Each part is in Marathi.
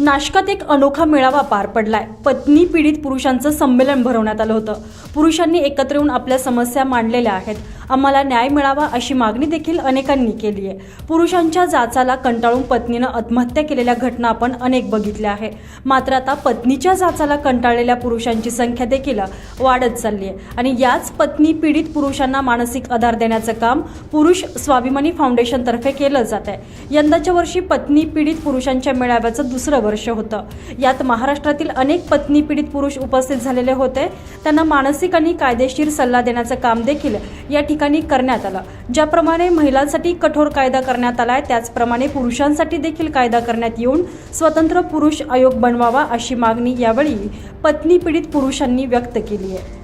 नाशकात एक अनोखा मेळावा पार पडलाय. पत्नी पीडित पुरुषांचं संमेलन भरवण्यात आलं होतं. पुरुषांनी एकत्र येऊन आपल्या समस्या मांडलेल्या आहेत. आम्हाला न्याय मिळावा अशी मागणी देखील अनेकांनी केली आहे. पुरुषांच्या जाचाला कंटाळून पत्नीनं आत्महत्या केलेल्या घटना आपण अनेक बघितल्या आहे. मात्र आता पत्नीच्या जाचाला कंटाळलेल्या पुरुषांची संख्या देखील वाढत चालली आहे. आणि याच पत्नी पीडित पुरुषांना मानसिक आधार देण्याचं काम पुरुष स्वाभिमानी फाउंडेशनतर्फे केलं जात आहे. यंदाच्या वर्षी पत्नी पीडित पुरुषांच्या मेळाव्याचं दुसरं वर्ष होतं. यात महाराष्ट्रातील अनेक पत्नी पीडित पुरुष उपस्थित झालेले होते. त्यांना मानसिक आणि कायदेशीर सल्ला देण्याचं काम देखील या ठिकाणी करण्यात आलं. ज्याप्रमाणे महिलांसाठी कठोर कायदा करण्यात आलाय त्याचप्रमाणे पुरुषांसाठी देखील कायदा करण्यात येऊन स्वतंत्र पुरुष आयोग बनवावा अशी मागणी यावेळी पत्नी पीडित पुरुषांनी व्यक्त केली आहे.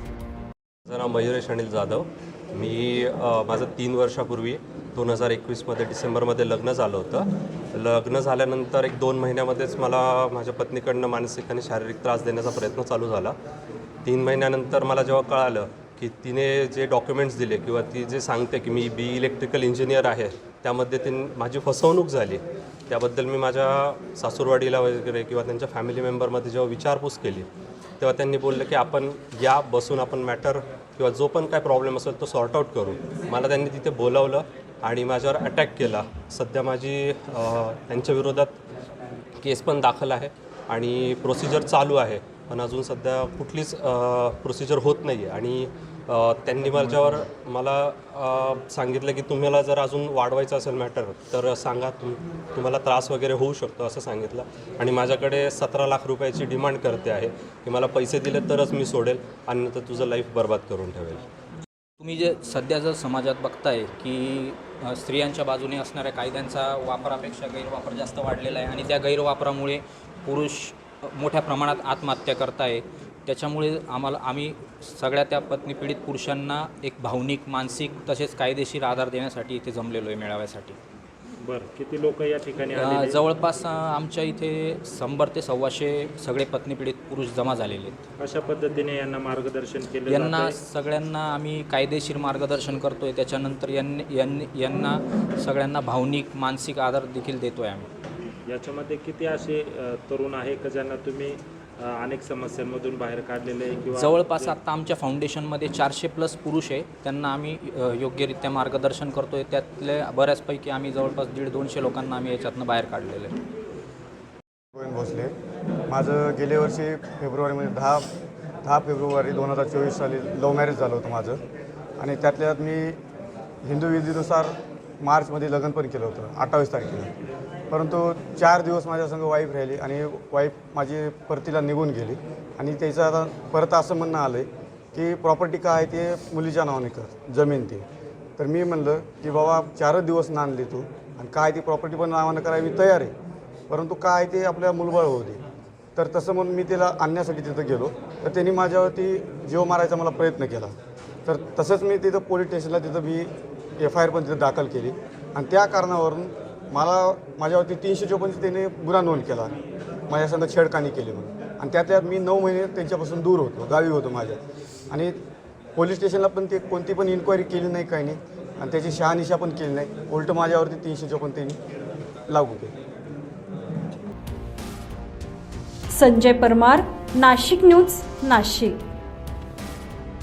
माझं नाव मयुरेश अनिल जाधव. मी माझं तीन वर्षापूर्वी दोन हजार एकवीसमध्ये डिसेंबरमध्ये लग्न झालं होतं. लग्न झाल्यानंतर एक दोन महिन्यामध्येच मला माझ्या पत्नीकडनं मानसिक आणि शारीरिक त्रास देण्याचा प्रयत्न चालू झाला. तीन महिन्यानंतर मला जेव्हा कळालं की तिने जे डॉक्युमेंट्स दिले किंवा ती जे सांगते की मी बी इलेक्ट्रिकल इंजिनियर आहे त्यामध्ये ती माझी फसवणूक झाली. त्याबद्दल मी माझ्या सासूरवाडीला वगैरे किंवा त्यांच्या फॅमिली मेंबरमध्ये जेव्हा विचारपूस केली तेव्हा त्यांनी बोललं की आपण या बसून आपण मॅटर किंवा जो पण काय प्रॉब्लेम असेल तो सॉर्ट आउट करू. मला त्यांनी तिथे बोलावलं. आणि माझ्यावर अटॅक केला. सध्या माझी त्यांच्या विरोधात केस पण दाखल आहे आणि प्रोसिजर चालू आहे. पण अजून सध्या कुठलीच प्रोसिजर होत नाही आहे आणि त्यांनी माझ्यावर मला सांगितलं की तुम्हाला जर अजून वाढवायचं असेल मॅटर तर सांगा तुम तुम्हाला त्रास वगैरे होऊ शकतो असं सांगितलं. आणि माझ्याकडे सतरा लाख रुपयाची डिमांड करते आहे. की मला पैसे दिले तरच मी सोडेल. आणि नंतर तुझं लाईफ बर्बाद करून ठेवेल. तुम्ही जे सध्या जर समाजात बघताय की अ, स्त्रियांच्या बाजूने असणाऱ्या कायद्यांचा वापरापेक्षा गैरवापर जास्त वाढलेला आहे आणि त्या गैरवापरामुळे पुरुष अ, मोठ्या प्रमाणात आत्महत्या करताय त्याच्यामुळे आम्हाला आम्ही सगळ्या त्या पत्नी पीडित पुरुषांना एक भावनिक मानसिक तसेच कायदेशीर आधार देण्यासाठी इथे जमलेलो आहे मेळाव्यासाठी. बरं किती लोक या ठिकाणी अ, आलेले? जवळपास अ, आमच्या इथे शंभर ते सव्वाशे सगळे पत्नी पीडित पुरुष जमा झालेले आहेत. अशा पद्धतीने यांना मार्गदर्शन केलं यांना जातंय? सगळ्यांना आम्ही कायदेशीर मार्गदर्शन करतोय. त्याच्यानंतर यांनी यांनी यांना सगळ्यांना भावनिक मानसिक आधार देखील देतोय आम्ही. याच्यामध्ये किती असे अ, तरुण आहे का ज्यांना तुम्ही अनेक समस्यांमधून बाहेर काढलेले आहे किंवा जवळपास आत्ता आमच्या फाउंडेशनमध्ये चारशे प्लस पुरुष आहे. त्यांना आम्ही योग्यरित्या मार्गदर्शन करतोय. त्यातल्या बऱ्याचपैकी आम्ही जवळपास दीड दोनशे लोकांना आम्ही याच्यातनं बाहेर काढलेलं आहे. गोविंद भोसले. माझं गेल्या वर्षी फेब्रुवारीमध्ये दहा दहा फेब्रुवारी दोन हजार चोवीस साली लव्ह मॅरेज झालं होतं माझं. आणि त्यातल्या त्यात मी हिंदू विधीनुसार मार्चमध्ये लग्न पण केलं होतं अठ्ठावीस तारखेला. परंतु चार दिवस माझ्यासंग वाईफ राहिली आणि वाईफ माझी परतीला निघून गेली. आणि त्याचं आता परत असं म्हणणं आलं आहे की प्रॉपर्टी काय आहे ते मुलीच्या नावाने कर जमीन ती. तर मी म्हणलं की बाबा चारच दिवस नांदली तू आणि काय ती प्रॉपर्टी पण नावानं करायला मी तयार आहे. परंतु काय ते आपल्या मुलबाळ होते तर तसं म्हणून मी तिला आणण्यासाठी तिथं गेलो. तर त्यांनी माझ्यावरती जीव मारायचा मला प्रयत्न केला. तर तसंच मी तिथं पोलीस स्टेशनला तिथं मी एफ आय आर पण तिथं दाखल केली. आणि त्या कारणावरून मला माझ्यावरती तीनशे चोपन्न त्याने गुन्हा नोंद केला. माझ्यासंग छेडखानी केली म्हणून. आणि त्यातल्या मी नऊ महिने त्यांच्यापासून दूर होतो गावी होतो माझ्या. आणि पोलीस स्टेशनला पण ते कोणती पण इन्क्वायरी केली नाही काही नाही. आणि त्याची शहानिशा पण केली नाही. उलट माझ्यावरती तीनशे चोपन्न त्यांनी लागू केली. संजय परमार नाशिक न्यूज नाशिक.